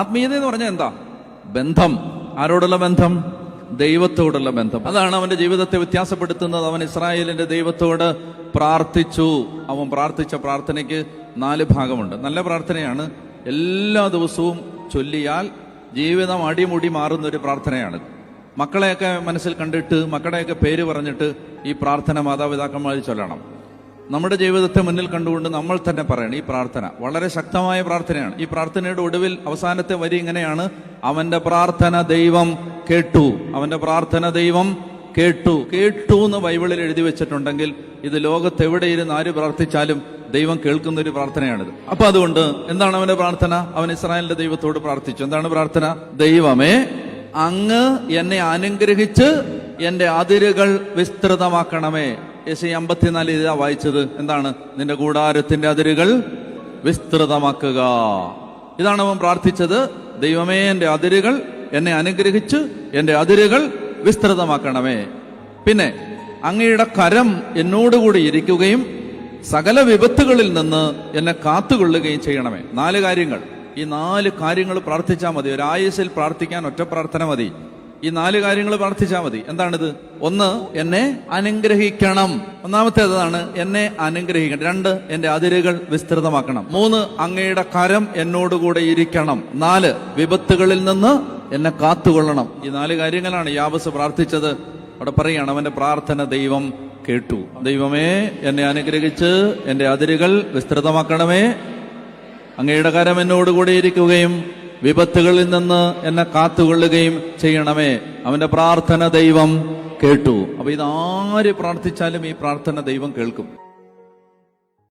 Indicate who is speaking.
Speaker 1: ആത്മീയത എന്ന് പറഞ്ഞാൽ എന്താ? ബന്ധം. ആരോടുള്ള ബന്ധം? ദൈവത്തോടുള്ള ബന്ധം. അതാണ് അവന്റെ ജീവിതത്തെ വ്യത്യാസപ്പെടുത്തുന്നത്. അവൻ ഇസ്രായേലിന്റെ ദൈവത്തോട് പ്രാർത്ഥിച്ചു. അവൻ പ്രാർത്ഥിച്ച പ്രാർത്ഥനയ്ക്ക് നാല് ഭാഗമുണ്ട്. നല്ല പ്രാർത്ഥനയാണ്. എല്ലാ ദിവസവും ചൊല്ലിയാൽ ജീവിതം അടിമുടി മാറുന്ന ഒരു പ്രാർത്ഥനയാണ്. മക്കളെയൊക്കെ മനസ്സിൽ കണ്ടിട്ട് മക്കളുടെയൊക്കെ പേര് പറഞ്ഞിട്ട് ഈ പ്രാർത്ഥന മാതാപിതാക്കന്മാർ ചൊല്ലണം. നമ്മുടെ ജീവിതത്തെ മുന്നിൽ കണ്ടുകൊണ്ട് നമ്മൾ തന്നെ പറയണം ഈ പ്രാർത്ഥന. വളരെ ശക്തമായ പ്രാർത്ഥനയാണ്. ഈ പ്രാർത്ഥനയുടെ ഒടുവിൽ അവസാനത്തെ വരി ഇങ്ങനെയാണ്. അവന്റെ പ്രാർത്ഥന ദൈവം കേട്ടു. അവന്റെ പ്രാർത്ഥന ദൈവം കേട്ടു. കേട്ടു എന്ന് ബൈബിളിൽ എഴുതി വെച്ചിട്ടുണ്ടെങ്കിൽ ഇത് ലോകത്ത് എവിടെ ഇരുന്ന് ആര് പ്രാർത്ഥിച്ചാലും ദൈവം കേൾക്കുന്ന ഒരു പ്രാർത്ഥനയാണിത്. അപ്പൊ അതുകൊണ്ട് എന്താണ് അവന്റെ പ്രാർത്ഥന? അവൻ ഇസ്രായേലിന്റെ ദൈവത്തോട് പ്രാർത്ഥിച്ചു. എന്താണ് പ്രാർത്ഥന? ദൈവമേ അങ്ങ് എന്നെ അനുഗ്രഹിച്ച് എന്റെ അതിരുകൾ വിസ്തൃതമാക്കണമേ. എസ് അമ്പത്തിനാല് ഇതാ വായിച്ചത്. എന്താണ്? നിന്റെ കൂടാരത്തിന്റെ അതിരുകൾ വിസ്തൃതമാക്കുക. ഇതാണ് അവൻ പ്രാർത്ഥിച്ചത്. ദൈവമേ എന്റെ അതിരുകൾ എന്നെ അനുഗ്രഹിച്ച് എന്റെ അതിരുകൾ വിസ്തൃതമാക്കണമേ. പിന്നെ അങ്ങയുടെ കരം എന്നോടുകൂടി ഇരിക്കുകയും സകല വിപത്തുകളിൽ നിന്ന് എന്നെ കാത്തുകൊള്ളുകയും ചെയ്യണമേ. നാല് കാര്യങ്ങൾ. ഈ നാല് കാര്യങ്ങൾ പ്രാർത്ഥിച്ചാൽ മതി. ഒരു ആയുസിൽ പ്രാർത്ഥിക്കാൻ ഒറ്റ പ്രാർത്ഥന മതി. ഈ നാല് കാര്യങ്ങൾ പ്രാർത്ഥിച്ചാൽ മതി. എന്താണിത്? ഒന്ന് എന്നെ അനുഗ്രഹിക്കണം. ഒന്നാമത്തേതാണ് എന്നെ അനുഗ്രഹിക്കണം. രണ്ട് എന്റെ അതിരുകൾ വിസ്തൃതമാക്കണം. മൂന്ന് അങ്ങയുടെ കരം എന്നോടുകൂടെ ഇരിക്കണം. നാല് വിപത്തുകളിൽ നിന്ന് എന്നെ കാത്തുകൊള്ളണം. ഈ നാല് കാര്യങ്ങളാണ് യാബസ് പ്രാർത്ഥിച്ചത്. അവിടെ പറയുകയാണ് അവന്റെ പ്രാർത്ഥന ദൈവം കേട്ടു. ദൈവമേ എന്നെ അനുഗ്രഹിച്ച് എന്റെ അതിരുകൾ വിസ്തൃതമാക്കണമേ. അങ്ങയുടെ കരം എന്നോടുകൂടെ ഇരിക്കുകയും വിപത്തുകളിൽ നിന്ന് എന്നെ കാത്തുകൊള്ളുകയും ചെയ്യണമേ. അവന്റെ പ്രാർത്ഥന ദൈവം കേട്ടു. അപ്പൊ ഇതാര് പ്രാർത്ഥിച്ചാലും ഈ പ്രാർത്ഥന ദൈവം കേൾക്കും.